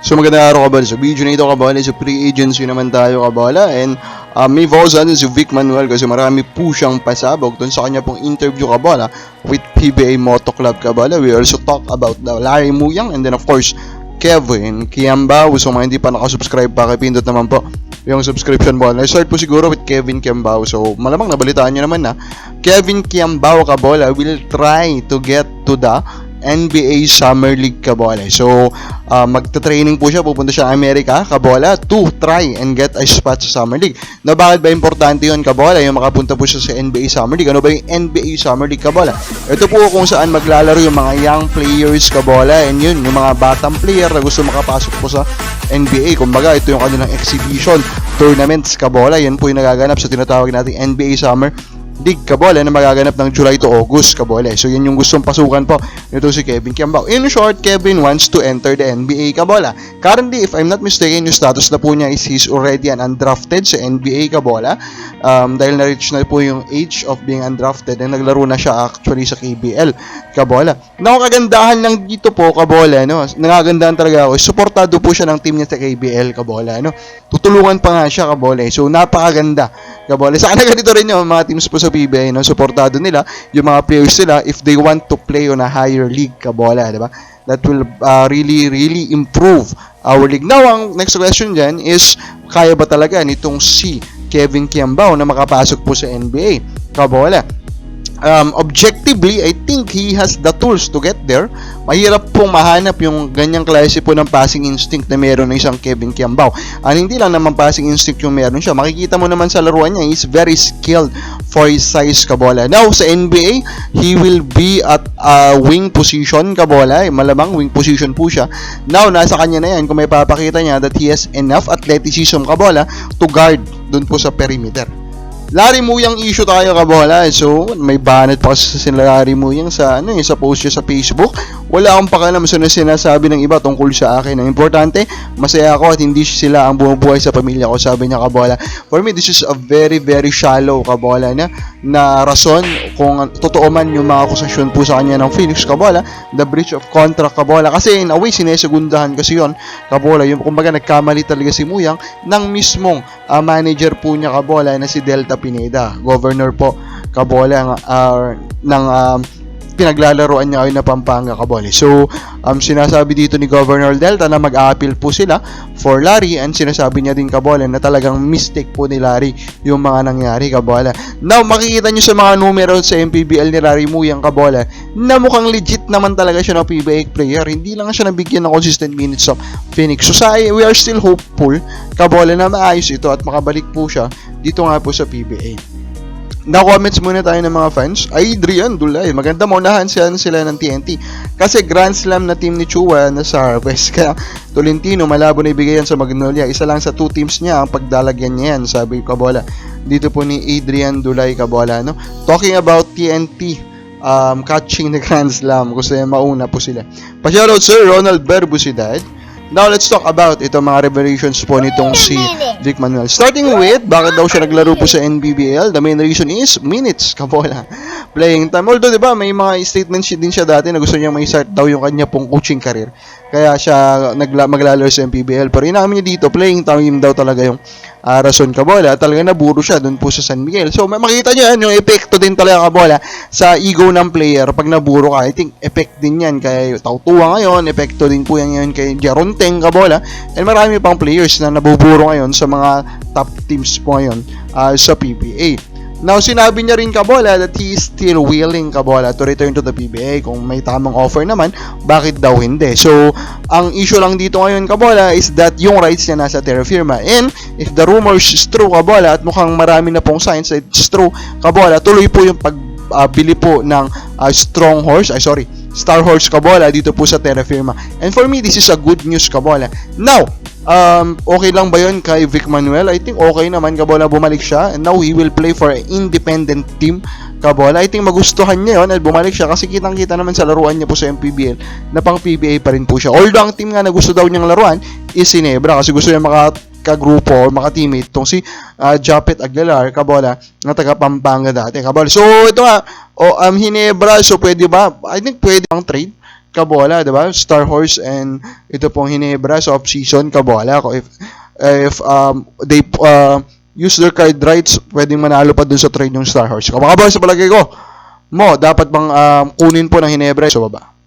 So magandang araw kabala. Sa video na ito kabala, sa pre-agency naman tayo kabala. And uh, may natin si Vic Manuel kasi marami po siyang pasabog dun sa kanya pong interview kabala with PBA Moto Club kabala. We also talk about the Larry Muyang and then of course Kevin Kiambao. So mga hindi pa nakasubscribe pa, pindot naman po yung subscription button. I start po siguro with Kevin Kiambao. So malamang nabalitaan nyo naman na Kevin Kiambao kabola will try to get to the NBA Summer League kabola. So, uh, magta-training po siya, pupunta siya Amerika, kabola, to try and get a spot sa Summer League. Na bakit ba importante yun, kabola, yung makapunta po siya sa NBA Summer League? Ano ba yung NBA Summer League, kabola? Ito po kung saan maglalaro yung mga young players, kabola, and yun, yung mga batang player na gusto makapasok po sa NBA. Kumbaga, ito yung kanilang exhibition tournaments, kabola. Yan po yung nagaganap sa tinatawag nating NBA Summer League Kabole na magaganap ng July to August Kabole. So yan yung gustong pasukan po nito si Kevin Kiambao. In short, Kevin wants to enter the NBA Kabola. Currently, if I'm not mistaken, yung status na po niya is he's already an undrafted sa NBA Kabola. Um, dahil na-reach na po yung age of being undrafted and naglaro na siya actually sa KBL Kabola. Na kagandahan lang dito po Kabola, no? Nangagandahan talaga ako. Suportado po siya ng team niya sa KBL Kabola, no? Tutulungan pa nga siya Kabola. So napakaganda Kabola. Sa kanila ganito rin yung mga teams po sa PBA, no? Suportado nila yung mga players nila if they want to play on a higher league Kabola, di ba? That will uh, really really improve our league. Now, ang next question dyan is kaya ba talaga nitong si Kevin Kiambao na makapasok po sa NBA? Kabola um, objectively, I think he has the tools to get there. Mahirap pong mahanap yung ganyang klase po ng passing instinct na meron ng isang Kevin Kiambao. Ang hindi lang naman passing instinct yung meron siya. Makikita mo naman sa laruan niya, he's very skilled for his size kabola. Now, sa NBA, he will be at a wing position kabola. Eh, Malamang wing position po siya. Now, nasa kanya na yan kung may papakita niya that he has enough athleticism kabola to guard dun po sa perimeter. Larry Muyang issue tayo kabola. So, may banat pa kasi si Larry Muyang sa ano eh, sa post niya sa Facebook. Wala akong pakialam sa sinasabi ng iba tungkol sa akin. Ang importante, masaya ako at hindi sila ang bumubuhay sa pamilya ko, sabi niya kabola. For me, this is a very very shallow kabola na na rason kung totoo man yung mga akusasyon po sa kanya ng Phoenix kabola, the breach of contract kabola. Kasi in a way, sinesegundahan kasi yon kabola. Yung kumbaga nagkamali talaga si Muyang ng mismong uh, manager po niya kabola na si Delta Pineda, governor po kabola uh, ng um, pinaglalaroan niya ay na Pampanga Kabole. So, um, sinasabi dito ni Governor Delta na mag-a-appeal po sila for Larry and sinasabi niya din Kabole na talagang mistake po ni Larry yung mga nangyari Kabole. Now, makikita niyo sa mga numero sa MPBL ni Larry Muyang Kabole na mukhang legit naman talaga siya ng PBA player. Hindi lang siya nabigyan ng consistent minutes of Phoenix. So, sa, we are still hopeful Kabole na maayos ito at makabalik po siya dito nga po sa PBA. Na-comments muna tayo ng mga fans. Adrian Dulay, maganda maunahan sila, sila ng TNT. Kasi Grand Slam na team ni Chua na sa Harvest. Kaya Tolentino, malabo na ibigay yan sa Magnolia. Isa lang sa two teams niya ang pagdalagyan niya yan, sabi Kabola. Dito po ni Adrian Dulay Kabola. No? Talking about TNT, um, catching the Grand Slam. Gusto niya mauna po sila. Pa-shoutout sir, Ronald Berbusidad. Now, let's talk about itong mga revelations po nitong si Vic Manuel. Starting with, bakit daw siya naglaro po sa NBBL? The main reason is minutes, kabola. Playing time. Although, di ba, may mga statements din siya dati na gusto niya may start daw yung kanya pong coaching career. Kaya siya nagla maglalaro sa NBBL. Pero inamin niya dito, playing time daw talaga yung uh, rason kabola. Talaga naburo siya doon po sa San Miguel. So, makikita niyo yan, yung epekto din talaga kabola sa ego ng player pag naburo ka. I think, effect din yan kay Tautua ngayon. Epekto din po yan ngayon kay Jaron Teng kabola. And marami pang players na nabuburo ngayon sa mga top teams po ngayon uh, sa PBA. Now, sinabi niya rin Kabola that he is still willing Kabola to return to the PBA. Kung may tamang offer naman, bakit daw hindi? So, ang issue lang dito ngayon Kabola is that yung rights niya nasa Terra Firma. And, if the rumors is true Kabola, at mukhang marami na pong signs that it's true Kabola, tuloy po yung pagbili uh, po ng uh, Strong Horse, ay sorry, Star Horse Kabola dito po sa Terra Firma. And for me, this is a good news Kabola. Now, um, okay lang ba yun kay Vic Manuel? I think okay naman Kabola bumalik siya and now he will play for an independent team Kabola. I think magustuhan niya yun at bumalik siya kasi kitang kita naman sa laruan niya po sa MPBL na pang PBA pa rin po siya. Although ang team nga na gusto daw niyang laruan is Sinebra kasi gusto niya maka kagrupo or maka-teammate tong si uh, Japet Aguilar Kabola na taga Pampanga dati Kabola. So ito nga o um, Hinebra so pwede ba? I think pwede ang trade kabola, 'di ba? Star Horse and ito pong Hinebra sa off-season kabola. If if um, they uh, use their card rights, pwedeng manalo pa dun sa trade yung Star Horse. Kung sa palagay ko, mo, dapat bang um, kunin po ng Hinebra sa baba?